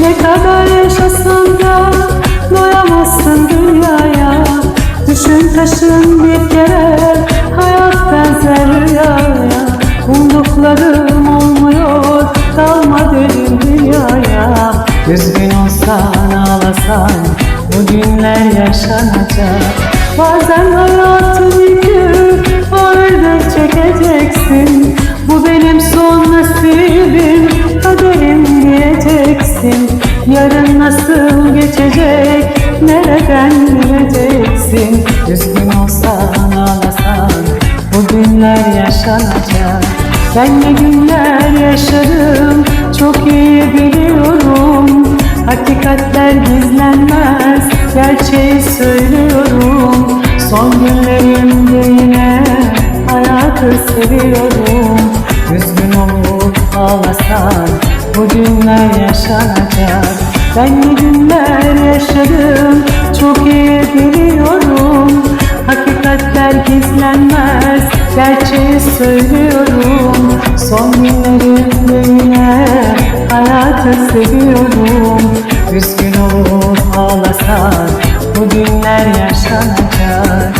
Ne kadar yaşasan da doyamazsın dünyaya. Düşün taşın bir kere hayat benzer rüyaya. Umduklarım olmuyor dalma dedim dünyaya. Üzgün olsan ağlasan bugünler yaşanacak. Bazen hayatın ilk Yarın nasıl geçecek? Nereden bileceksin? Üzgün olsan ağlasan Bu günler yaşanacak. Ben ne günler yaşadım Çok iyi biliyorum. Hakikatler gizlenmez Gerçeği söylüyorum. Son günlerimde yine Hayatı seviyorum. Üzgün olup ağlasan bu günler yaşanacak. Ben ne günler yaşadım çok iyi biliyorum. Hakikatler gizlenmez gerçeği söylüyorum. Son günlerimde yine hayatı seviyorum. Üzgün olup ağlasan bu günler yaşanacak.